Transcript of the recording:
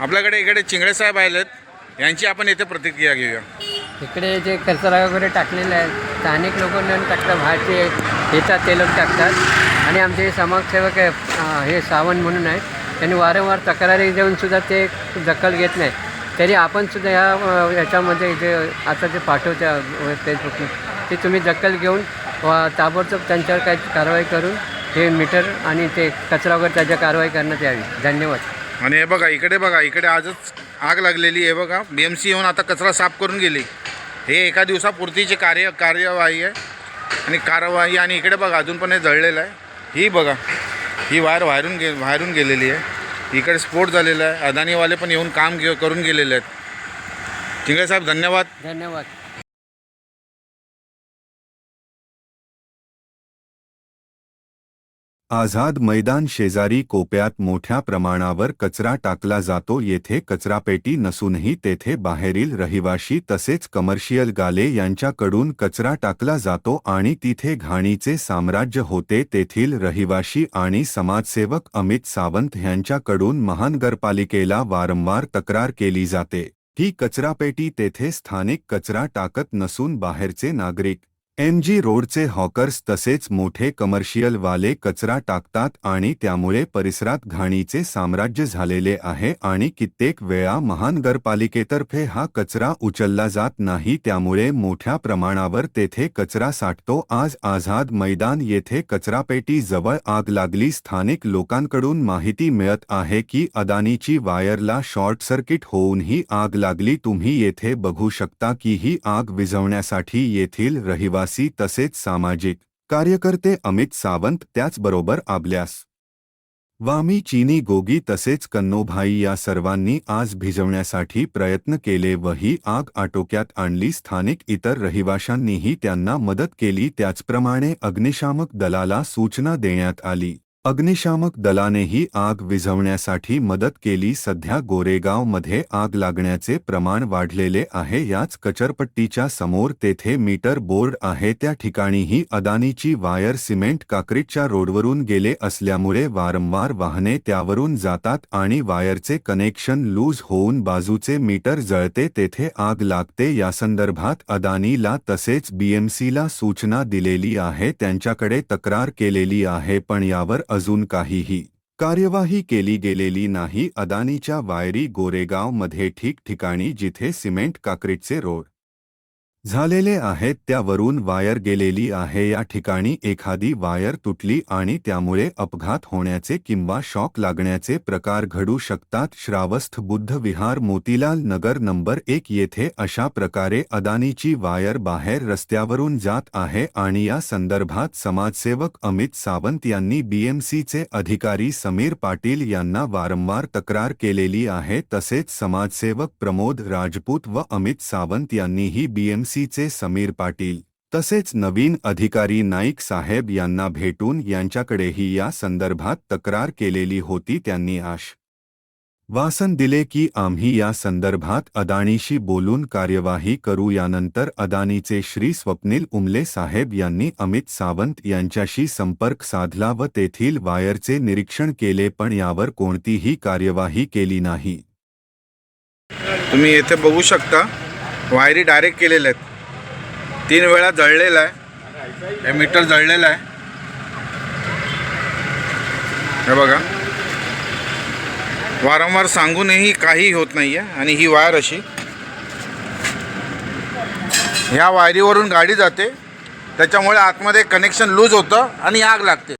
आपल्याकडे इकडे चिंगळे साहेब आलेत यांची आपण येथे प्रतिक्रिया घेऊया. इकडे जे कचरा वगैरे टाकलेला आहे स्थानिक लोक न टाकता बाहेरचे येतात ते लोक टाकतात. आणि आमचे समाजसेवक आहे हे सावंत म्हणून आहेत. त्यांनी वारंवार तक्रारी देऊन सुद्धा ते दखल घेत नाही. तरी आपणसुद्धा ह्या याच्यामध्ये जे आता जे पाठवत्या फेसबुकने ते तुम्ही दखल घेऊन वा ताबडतोब त्यांच्यावर काही कारवाई करून हे मीटर आणि ते कचरा वगैरे त्याच्या कारवाई करण्यात यावी. धन्यवाद. आणि हे बघा इकडे बघा इकडे आजच आग लागलेली आहे बघा. बी एम सी येऊन आता कचरा साफ करून गेली. हे एका दिवसापुरतीची कार्य कार्यवाही आहे. आणि कारवाई आणि इकडे बघा अजून पण हे जळलेलं आहे. ही बघा ही वायर बाहेरून गे बाहेरून गेलेली आहे. इकडे स्फोट झालेला आहे. अदानीवाले पण येऊन काम घे करून गेलेले आहेत. चिंगळे साहेब धन्यवाद. धन्यवाद. आझाद मैदान शेजारी कोप्यात मोठ्या प्रमाणावर कचरा टाकला जातो येथे कचरापेटी नसूनही तेथे बाहेरील रहिवाशी तसेच कमर्शियल गाले यांच्याकडून कचरा टाकला जातो आणि तिथे घाणीचे साम्राज्य होते तेथील रहिवाशी आणि समाजसेवक अमित सावंत यांच्याकडून महानगरपालिकेला वारंवार तक्रार केली जाते. ही कचरापेटी तेथे स्थानिक कचरा टाकत नसून बाहेरचे नागरिक एम जी रोडचे हॉकर्स तसेच मोठे कमर्शियलवाले कचरा टाकतात आणि त्यामुळे परिसरात घाणीचे साम्राज्य झालेले आहे आणि कित्येक वेळा महानगरपालिकेतर्फे हा कचरा उचलला जात नाही. त्यामुळे मोठ्या प्रमाणावर तेथे कचरा साठतो. आज आझाद मैदान येथे कचरापेटी जवळ आग लागली. स्थानिक लोकांकडून माहिती मिळत आहे की अदानीची वायरला शॉर्ट सर्किट होऊन ही आग लागली. तुम्ही येथे बघू शकता की ही आग विझवण्यासाठी येथील रहिवासी तसेच सामाजिक कार्यकर्ते अमित सावंत त्याचबरोबर आबल्यास. वामी चीनी गोगी तसेच कन्नोभाई या सर्वांनी आज भिजवण्यासाठी प्रयत्न केले व ही आग आटोक्यात आणली. स्थानिक इतर रहिवाशांनीही त्यांना मदत केली. त्याचप्रमाणे अग्निशामक दलाला सूचना देण्यात आली. अग्निशामक दलानेही आग विझवण्यासाठी मदत केली. सध्या गोरेगावमध्ये आग लागण्याचे प्रमाण वाढलेले आहे. याच कचरपट्टीच्या समोर तेथे मीटर बोर्ड आहे. त्या ठिकाणीही अदानीची वायर सिमेंट काक्रीटच्या रोडवरून गेले असल्यामुळे वारंवार वाहने त्यावरून जातात आणि वायरचे कनेक्शन लूज होऊन बाजूचे मीटर जळते. तेथे आग लागते. यासंदर्भात अदानीला तसेच बीएमसीला सूचना दिलेली आहे. त्यांच्याकडे तक्रार केलेली आहे. पण यावर अजून काहीही. कार्यवाही केली गेलेली नाही अदानीच्या वायरी गोरेगावमध्ये ठिकठिकाणी जिथे सिमेंट काक्रीटचे रोड झालेले आहेत त्यावरून वायर गेलेली आहे. या ठिकाणी एखादी वायर तुटली आणि त्यामुळे अपघात होण्याचे किंवा शॉक लागण्याचे प्रकार घडू शकतात. श्रावस्थ बुद्ध विहार मोतीलाल नगर नंबर एक येथे अशा प्रकारे अदानीची वायर बाहेर रस्त्यावरून जात आहे आणि या संदर्भात समाजसेवक अमित सावंत यांनी बीएमसीचे अधिकारी समीर पाटील यांना वारंवार तक्रार केलेली आहे. तसेच समाजसेवक प्रमोद राजपूत व अमित सावंत यांनीही बीएमसीचे समीर पाटील तसेच नवीन अधिकारी नाईक साहेब यांना भेटून यांच्याकडेही या संदर्भात तक्रार केलेली होती त्यांनी आश. वासन दिले की आम्ही या संदर्भात अदानीशी बोलून कार्यवाही करू यानंतर अदानीचे श्री स्वप्नील उमले साहेब यांनी अमित सावंत यांच्याशी संपर्क साधला व तेथील वायरचे निरीक्षण केले पण यावर कोणतीही कार्यवाही केली नाही. तुम्ही येथे बघू शकता. वायरी डायरेक्ट केलेल्या आहेत. तीन वेळा जळलेला आहे. हे मीटर जळलेलं आहे. हे बघा. वारंवार सांगूनही काही होत नाही आहे आणि ही वायर अशी. ह्या वायरीवरून गाडी जाते. त्याच्यामुळे आतमध्ये कनेक्शन लूज होतं आणि आग लागते.